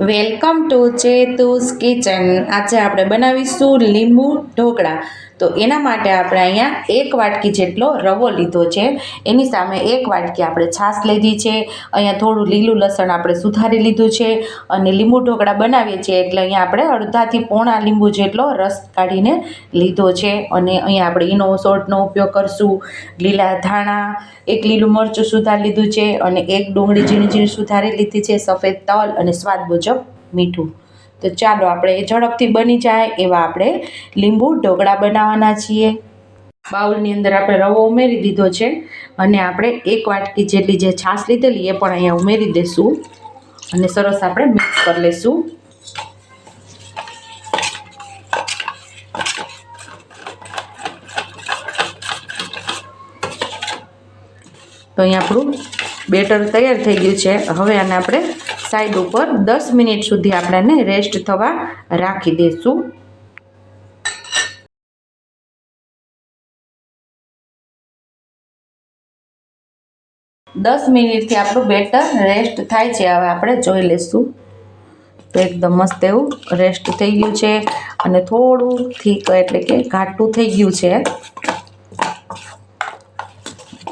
Welcome to ચેતુસ kitchen. આજે આપણે બનાવીશું લીંબુ ઢોકળા. તો એના માટે આપણે અહીંયા એક વાટકી જેટલો રવો લીધો છે. એની સામે એક વાટકી આપણે છાશ લીધી છે. અહીંયા થોડું લીલું લસણ આપણે સુધારી લીધું છે અને લીંબુ ઢોકળા બનાવીએ છીએ એટલે અહીંયા આપણે અડધાથી પોણા લીંબુ જેટલો રસ કાઢીને લીધો છે. અને અહીંયા આપણે ઈનો સોલ્ટનો ઉપયોગ કરશું. લીલા ધાણા, એક લીલું મરચું સુધારી લીધું છે અને એક ડુંગળી ઝીણી ઝીણી સુધારી લીધી છે. સફેદ તલ અને સ્વાદ મુજબ મીઠું. તો ચાલો આપણે ઝડપથી બની જાય એવા આપણે લીંબુ ઢોકળા બનાવવાના છીએ. બાઉલની અંદર આપણે રવો ઉમેરી દીધો છે અને આપણે એક વાટકી જેટલી જે છાશ લીધેલી એ પણ અહીંયા ઉમેરી દઈશું અને સરસ આપણે મિક્સ કરી લઈશું તો અહીંયા આપણું બેટર તૈયાર થઈ ગયું છે. હવે આને આપણે સાઈડ ઉપર દસ મિનિટ સુધી આપણે એને રેસ્ટ થવા રાખી દઈશું દસ મિનિટથી આપણું બેટર રેસ્ટ થાય છે. હવે આપણે જોઈ લઈશું. તો એકદમ મસ્ત એવું રેસ્ટ થઈ ગયું છે. અને થોડું થીક એટલે કે ઘાટું થઈ ગયું છે.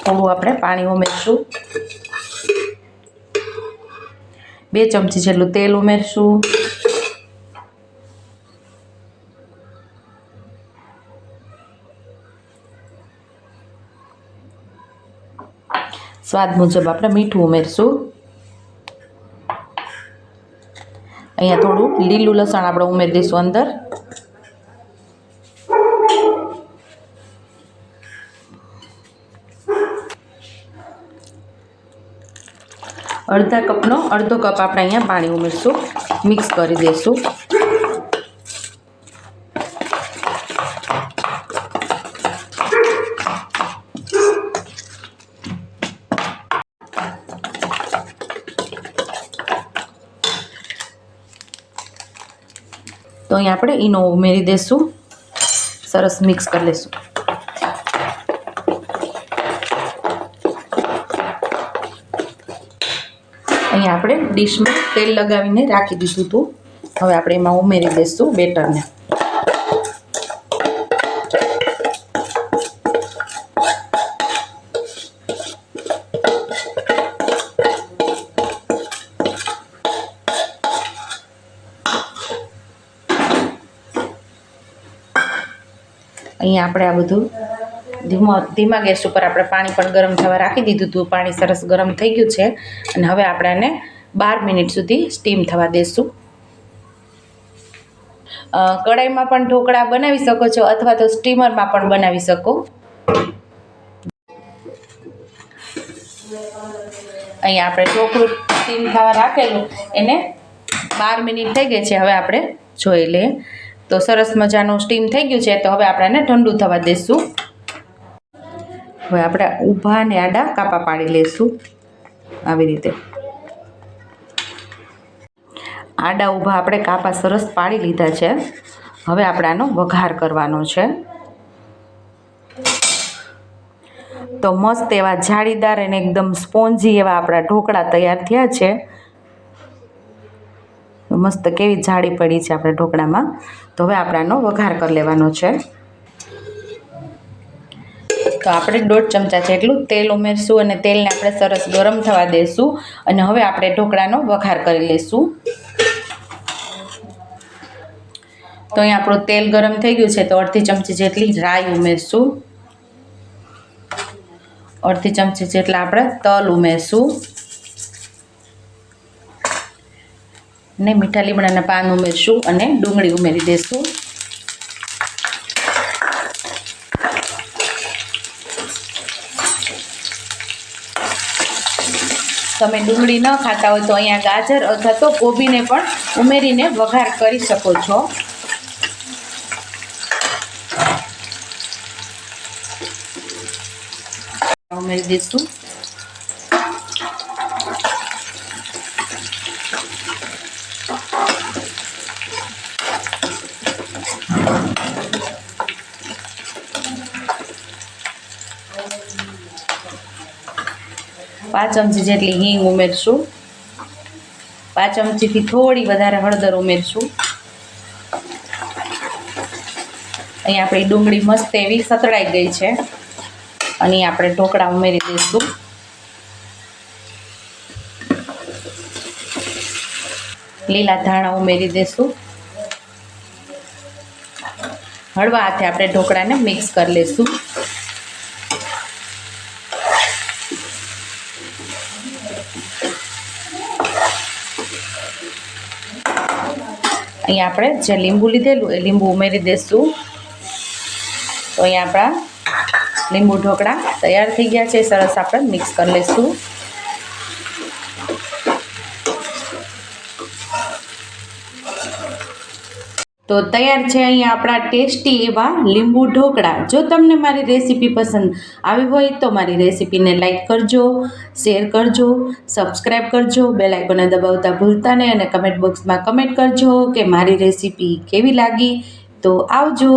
થોડું આપણે પાણી ઉમેરશું. બે ચમચી જેટલું તેલ ઉમેરશું. સ્વાદ મુજબ આપણે મીઠું ઉમેરશું. અહીંયા થોડું લીલું લસણ આપણે ઉમેરી દઈશું અંદર. અડધા કપનો અડધો કપ આપણે અહીંયા પાણી ઉમેરશું. મિક્સ કરી દઈશું. તો અહીંયા આપણે ઈનો ઉમેરી દઈશું. સરસ મિક્સ કરી લઈશું અહીંયા આપણે ડીશમાં તેલ લગાવીને રાખી દીધું હતું હવે આપણે એમાં ઉમેરી દઈશું બેટરને. અહીંયા આપણે આ બધું ધીમો, ધીમા ગેસ ઉપર આપણે પાણી પણ ગરમ થવા રાખી દીધું હતું. પાણી સરસ ગરમ થઈ ગયું છે અને હવે આપણે આને બાર મિનિટ સુધી સ્ટીમ થવા દઈશું કડાઈમાં પણ ઢોકળા બનાવી શકો છો અથવા તો સ્ટીમરમાં પણ બનાવી શકો. અહીંયા આપણે ઢોકળું સ્ટીમ થવા રાખેલું. એને બાર મિનિટ થઈ ગઈ છે. હવે આપણે જોઈ લઈએ. તો સરસ મજાનું સ્ટીમ થઈ ગયું છે. તો હવે આપણે એને ઠંડુ થવા દઈશું હવે આપણે ઊભા અને આડા કાપા પાડી લઈશું આવી રીતે. આડા ઊભા આપણે કાપા સરસ પાડી લીધા છે. હવે આપણે આનો વઘાર કરવાનો છે. તો મસ્ત એવા જાળીદાર અને એકદમ સ્પોન્જી એવા આપણા ઢોકળા તૈયાર થયા છે. મસ્ત કેવી જાળી પડી છે આપણે ઢોકળામાં. તો હવે આપણે આનો વઘાર કરી લેવાનો છે. તો આપણે દોઢ ચમચા જેટલું તેલ ઉમેરશું અને તેલને આપણે સરસ ગરમ થવા દઈશું અને હવે આપણે ઢોકળાનો વઘાર કરી લઈશું તો અહીં આપણું તેલ ગરમ થઈ ગયું છે તો અડધી ચમચી જેટલી રાઈ ઉમેરશું. અડધી ચમચી જેટલા આપણે તલ ઉમેરશું. ને મીઠા લીમડાના પાન ઉમેરશું અને ડુંગળી ઉમેરી દઈશું તમે ડુંગળી ન ખાતા હોય તો અહીંયા ગાજર અથવા તો કોબીને પણ ઉમેરીને વઘાર કરી શકો છો. ઉમેરી દઈશું. પાંચ ચમચી જેટલી હિંગ ઉમેરશું. પાંચ ચમચીથી થોડી વધારે હળદર ઉમેરશું. અહીં આપણી ડુંગળી મસ્ત એવી સતળાઈ ગઈ છે. અને આપણે ઢોકળા ઉમેરી દઈશું. લીલા ધાણા ઉમેરી દઈશું. હળવા હાથે આપણે ઢોકળાને મિક્સ કરી લઈશું. અહીંયા આપણે જે લીંબુ લીધેલું એ લીંબુ ઉમેરી દઈશું તો અહીંયા આપણા લીંબુ ઢોકળા તૈયાર થઈ ગયા છે. સરસ આપણે મિક્સ કરી લઈશું. તો તૈયાર છે અહીંયા આપણા ટેસ્ટી એવા લીંબુ ઢોકળા. જો તમને મારી રેસીપી પસંદ આવી હોય તો મારી રેસીપીને લાઇક કરજો, શેર કરજો સબસ્ક્રાઈબ કરજો બે લાઇકોને દબાવતા ભૂલતા નહીં અને કમેન્ટ બોક્સમાં કમેન્ટ કરજો કે મારી રેસીપી કેવી લાગી. તો આવજો.